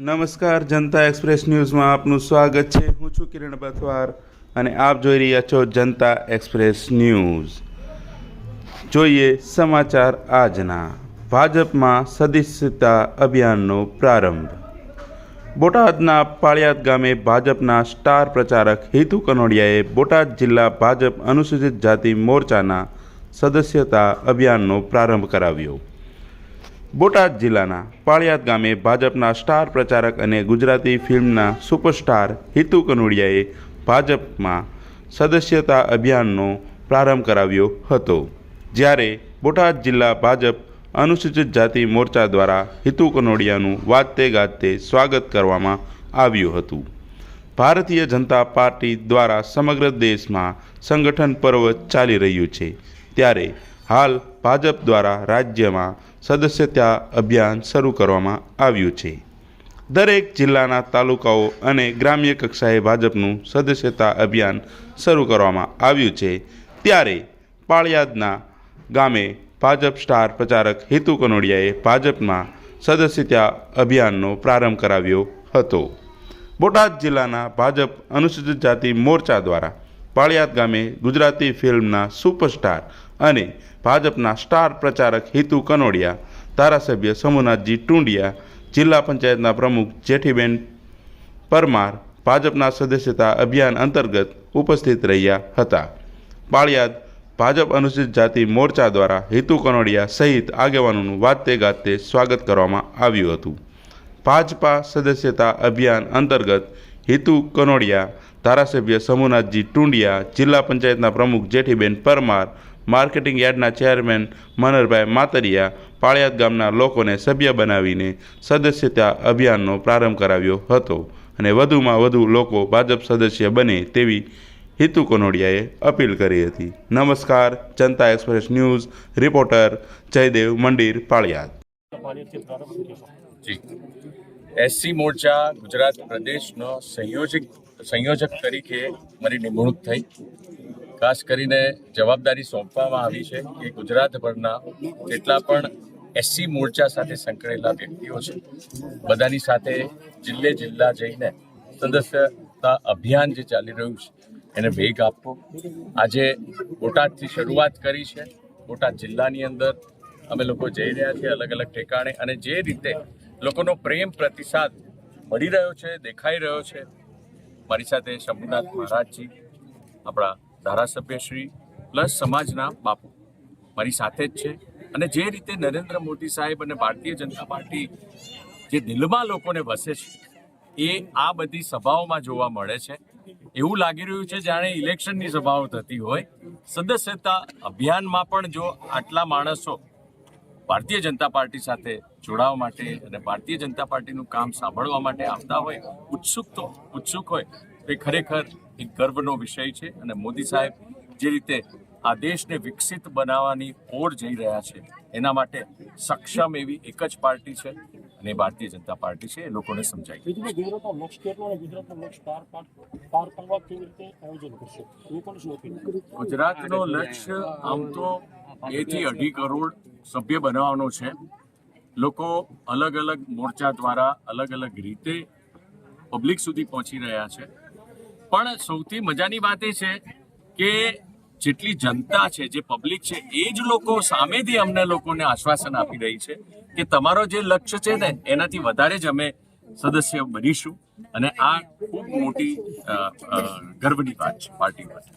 નમસ્કાર, જનતા એક્સપ્રેસ ન્યૂઝમાં આપનું સ્વાગત છે. હું છું કિરણ બથવાર અને આપ જોઈ રહ્યા છો જનતા એક્સપ્રેસ ન્યૂઝ. જોઈએ સમાચાર આજના. ભાજપમાં સદસ્યતા અભિયાનનો પ્રારંભ. બોટાદના પાળિયાદ ગામે ભાજપના સ્ટાર પ્રચારક હિતુ કનોડિયાએ બોટાદ જિલ્લા ભાજપ અનુસૂચિત જાતિ મોરચાના સદસ્યતા અભિયાનનો પ્રારંભ કરાવ્યો. બોટાદ જિલ્લાના પાળિયાદ ગામે ભાજપના સ્ટાર પ્રચારક અને ગુજરાતી ફિલ્મના સુપરસ્ટાર હિતુ કનોડિયાએ ભાજપમાં સદસ્યતા અભિયાનનો પ્રારંભ કરાવ્યો હતો. જ્યારે બોટાદ જિલ્લા ભાજપ અનુસૂચિત જાતિ મોરચા દ્વારા હિતુ કનોડિયાનું વાજતે ગાજતે સ્વાગત કરવામાં આવ્યું હતું. ભારતીય જનતા પાર્ટી દ્વારા સમગ્ર દેશમાં સંગઠન પર્વ ચાલી રહ્યું છે. ત્યારે હાલ ભાજપ દ્વારા રાજ્યમાં સદસ્યતા અભિયાન શરૂ કરવામાં આવ્યું છે. દરેક જિલ્લાના તાલુકાઓ અને ગ્રામ્ય કક્ષાએ ભાજપનું સદસ્યતા અભિયાન શરૂ કરવામાં આવ્યું છે. ત્યારે પાળિયાદના ગામે ભાજપ સ્ટાર પ્રચારક હેતુ કનોડિયાએ ભાજપમાં સદસ્યતા અભિયાનનો પ્રારંભ કરાવ્યો હતો. બોટાદ જિલ્લાના ભાજપ અનુસૂચિત જાતિ મોરચા દ્વારા પાળિયાદ ગામે ગુજરાતી ફિલ્મના સુપરસ્ટાર અને ભાજપના સ્ટાર પ્રચારક હિતુ કનોડિયા, ધારાસભ્ય સમુનાથજી ટુંડિયા, જિલ્લા પંચાયતના પ્રમુખ જેઠીબેન પરમાર, ભાજપના સદસ્યતા અભિયાન અંતર્ગત ઉપસ્થિત રહ્યા હતા. પાળિયાદ ભાજપ અનુસૂચિત જાતિ મોરચા દ્વારા હિતુ કનોડિયા સહિત આગેવાનોનું વાતે ગાતે સ્વાગત કરવામાં આવ્યું હતું. ભાજપા સદસ્યતા અભિયાન અંતર્ગત હિતુ કનોડિયા, ધારાસભ્ય સમુનાથજી ટુંડિયા, જિલ્લા પંચાયતના પ્રમુખ જેઠીબેન પરમાર માર્કેટિંગ યાર્ડના ચેરમેન મનરભાઈ માતરિયા પાળિયાદ ગામના લોકોને સભ્ય બનાવીને સદસ્યતા અભિયાનનો પ્રારંભ કરાવ્યો હતો અને વધુમાં વધુ લોકો ભાજપ સદસ્ય બને તેવી હિતુ કનોડિયાએ અપીલ કરી હતી. નમસ્કાર, Janata express news, reporter Jaydev Mandir Paliyad. SC મોરચા ગુજરાત પ્રદેશનો સંયોજક સંયોજક તરીકે મારી નિમણૂક થઈ. ખાસ કરીને જવાબદારી સોંપવામાં આવી છે કે ગુજરાતભરના જેટલા પણ એસસી મોરચા સાથે સંકળાયેલા વ્યક્તિઓ છે, બધાની સાથે જિલ્લે જિલ્લા જઈને સદસ્યતા અભિયાન જે ચાલી રહ્યું છે, એને વેગ આપવો. આજે બોટાદથી શરૂઆત કરી છે. બોટાદ જિલ્લાની અંદર અમે લોકો જઈ રહ્યા છીએ અલગ અલગ ઠેકાણે અને જે રીતે લોકોનો પ્રેમ પ્રતિસાદ મળી રહ્યો છે, દેખાઈ રહ્યો છે. મારી સાથે શંભુનાથ મહારાજજી, આપણા ધારાસભ્યશ્રી પ્લસ સમાજના બાપુ મારી સાથે જ છે. અને જે રીતે નરેન્દ્ર મોદી સાહેબ અને ભારતીય જનતા પાર્ટી જે દિલમાં લોકોને વસે છે, એ આ બધી સભાઓમાં જોવા મળે છે. એવું લાગી રહ્યું છે જાણે ઇલેક્શનની સભાઓ થતી હોય. સદસ્યતા અભિયાનમાં પણ જો આટલા માણસો ભારતીય જનતા પાર્ટી સાથે જોડાવા માટે અને ભારતીય જનતા પાર્ટીનું કામ સાંભળવા માટે આવતા હોય, ઉત્સુક તો, ઉત્સુક હોય તો એ ખરેખર એક ગર્વનો વિષય છે અને મોદી સાહેબ જે રીતે આ દેશને વિકસિત બનાવવાની ઓર જઈ રહ્યા છે એના માટે સક્ષમ એવી એક જ પાર્ટી છે અને ભારતીય જનતા પાર્ટી છે એ લોકોને સમજાય. ગુજરાતનો લક્ષ્ય આમ તો એથી અઢી કરોડ સભ્ય બનાવવાનો છે. લોકો અલગ અલગ મોરચા દ્વારા અલગ અલગ રીતે પબ્લિક સુધી પહોંચી રહ્યા છે. પણ સૌથી મજાની વાત એ છે કે જેટલી જનતા છે, જે પબ્લિક છે, એ જ લોકો સામેથી અમને લોકોને આશ્વાસન આપી રહી છે કે તમારો જે લક્ષ્ય છે ને, એનાથી વધારે જ અમે સદસ્ય બનીશું. અને આ ખૂબ મોટી ગર્વની વાત છે પાર્ટી માટે